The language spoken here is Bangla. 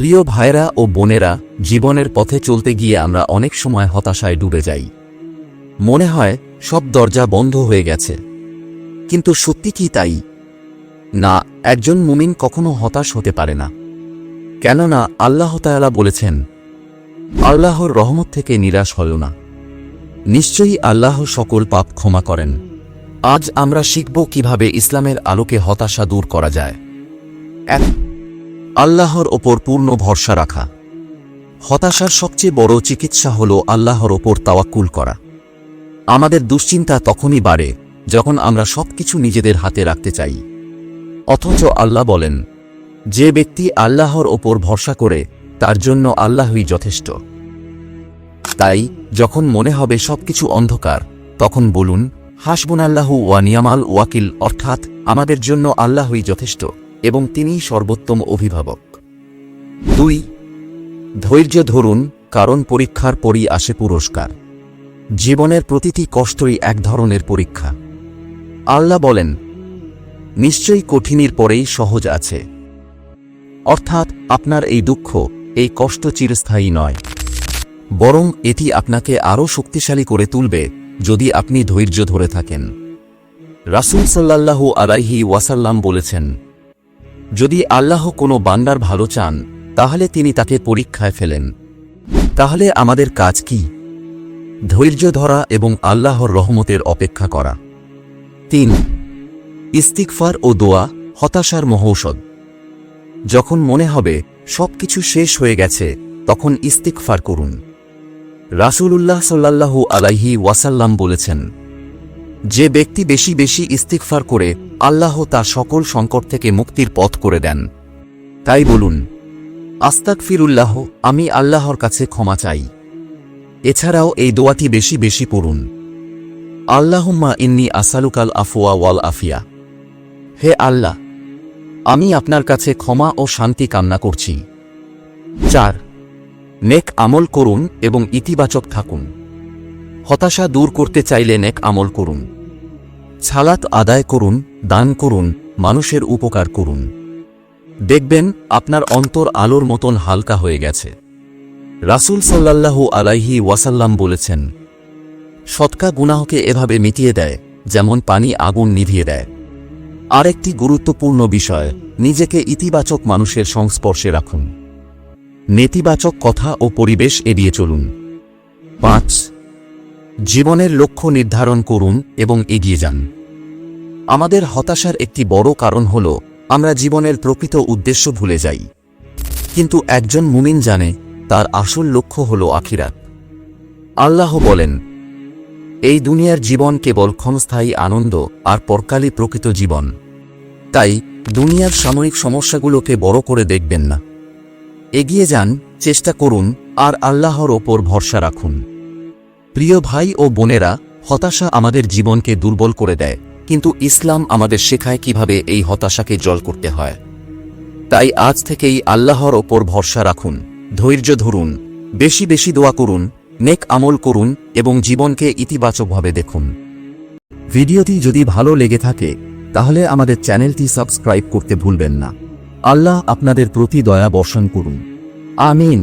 প্রিয় ভাইরা ও বোনেরা, জীবনের পথে চলতে গিয়ে আমরা অনেক সময় হতাশায় ডুবে যাই। মনে হয় সব দরজা বন্ধ হয়ে গেছে। কিন্তু সত্যি কি তাই? না, একজন মুমিন কখনো হতাশ হতে পারে না। কেননা আল্লাহ তায়ালা বলেছেন, আল্লাহর রহমত থেকে নিরাশ হল না। নিশ্চয়ই আল্লাহ সকল পাপ ক্ষমা করেন। আজ আমরা শিখব কীভাবে ইসলামের আলোকে হতাশা দূর করা যায়। আল্লাহর ওপর পূর্ণ ভরসা রাখা। হতাশার সবচেয়ে বড় চিকিৎসা হল আল্লাহর ওপর তাওয়াক্কুল করা। আমাদের দুশ্চিন্তা তখনই বাড়ে যখন আমরা সবকিছু নিজেদের হাতে রাখতে চাই। অথচ আল্লাহ বলেন, যে ব্যক্তি আল্লাহর ওপর ভরসা করে, তার জন্য আল্লাহই যথেষ্ট। তাই যখন মনে হবে সবকিছু অন্ধকার, তখন বলুন হাসবুন আল্লাহু ওয়া নিয়ামাল ওয়াকিল, অর্থাৎ, আমাদের জন্য আল্লাহই যথেষ্ট। এবং তিনিই সর্বোত্তম অভিভাবক। দুই, ধৈর্য ধরুন, কারণ পরীক্ষার পরই আসে পুরস্কার। জীবনের প্রতিটি কষ্টই এক ধরনের পরীক্ষা। আল্লাহ বলেন, নিশ্চয়ই কঠিনের পরেই সহজ আছে। অর্থাৎ আপনার এই দুঃখ, এই কষ্ট চিরস্থায়ী নয়। বরং এটি আপনাকে আরও শক্তিশালী করে তুলবে, যদি আপনি ধৈর্য ধরে থাকেন। রাসূল সাল্লাল্লাহু আলাইহি ওয়াসাল্লাম বলেছেন যদি আল্লাহ কোনো বান্দার ভালো চান, তাহলে তিনি তাকে পরীক্ষায় ফেলেন। তাহলে আমাদের কাজ কি? ধৈর্য ধরা এবং আল্লাহর রহমতের অপেক্ষা করা। তিন ইস্তিকফার ও দোয়া হতাশার মহৌষধ। যখন মনে হবে সবকিছু শেষ হয়ে গেছে, তখন ইস্তিকফার করুন। রাসূলুল্লাহ সাল্লাল্লাহু আলাইহি ওয়াসাল্লাম বলেছেন যে ব্যক্তি বেশি বেশি ইস্তিকফার করে, আল্লাহ তা সকল সংকট থেকে মুক্তির পথ করে দেন। তাই বলুন আস্তাক ফিরুল্লাহ আমি আল্লাহর কাছে ক্ষমা চাই। এছাড়াও এই দোয়াটি বেশি বেশি পড়ুন। আল্লাহুম্মা ইন্নি আসালুকাল আফওয়া ওয়াল আফিয়া। হে আল্লাহ, আমি আপনার কাছে ক্ষমা ও শান্তি কামনা করছি। চার, নেক আমল করুন এবং ইতিবাচক থাকুন। হতাশা দূর করতে চাইলে নেক আমল করুন। ছালাত আদায় করুন, দান করুন, মানুষের উপকার করুন। দেখবেন, আপনার অন্তর আলোর মতন হালকা হয়ে গেছে। রাসূল সাল্লাল্লাহু আলাইহি ওয়াসাল্লাম বলেছেন, সৎকা গুনাহকে এভাবে মিটিয়ে দেয়, যেমন পানি আগুন নিভিয়ে দেয়। আরেকটি গুরুত্বপূর্ণ বিষয়, নিজেকে ইতিবাচক মানুষের সংস্পর্শে রাখুন। নেতিবাচক কথা ও পরিবেশ এড়িয়ে চলুন। পাঁচ জীবনের লক্ষ্য নির্ধারণ করুন এবং এগিয়ে যান। আমাদের হতাশার একটি বড় কারণ হল, আমরা জীবনের প্রকৃত উদ্দেশ্য ভুলে যাই। কিন্তু একজন মুমিন জানে, তার আসল লক্ষ্য হল আখিরাত। আল্লাহ বলেন, এই দুনিয়ার জীবন কেবল ক্ষণস্থায়ী আনন্দ আর পরকালী প্রকৃত জীবন। তাই দুনিয়ার সাময়িক সমস্যাগুলোকে বড় করে দেখবেন না। এগিয়ে যান, চেষ্টা করুন, আর আল্লাহর ওপর ভরসা রাখুন। প্রিয় ভাই ও বোনেরা, হতাশা আমাদের জীবনকে দুর্বল করে দেয়, কিন্তু ইসলাম আমাদের শেখায় কীভাবে এই হতাশাকে জল করতে হয়। তাই আজ থেকেই আল্লাহর ওপর ভরসা রাখুন, ধৈর্য ধরুন, বেশি বেশি দোয়া করুন, নেক আমল করুন এবং জীবনকে ইতিবাচকভাবে দেখুন। ভিডিওটি যদি ভালো লেগে থাকে, তাহলে আমাদের চ্যানেলটি সাবস্ক্রাইব করতে ভুলবেন না। আল্লাহ আপনাদের প্রতি দয়া বর্ষণ করুন। আমিন।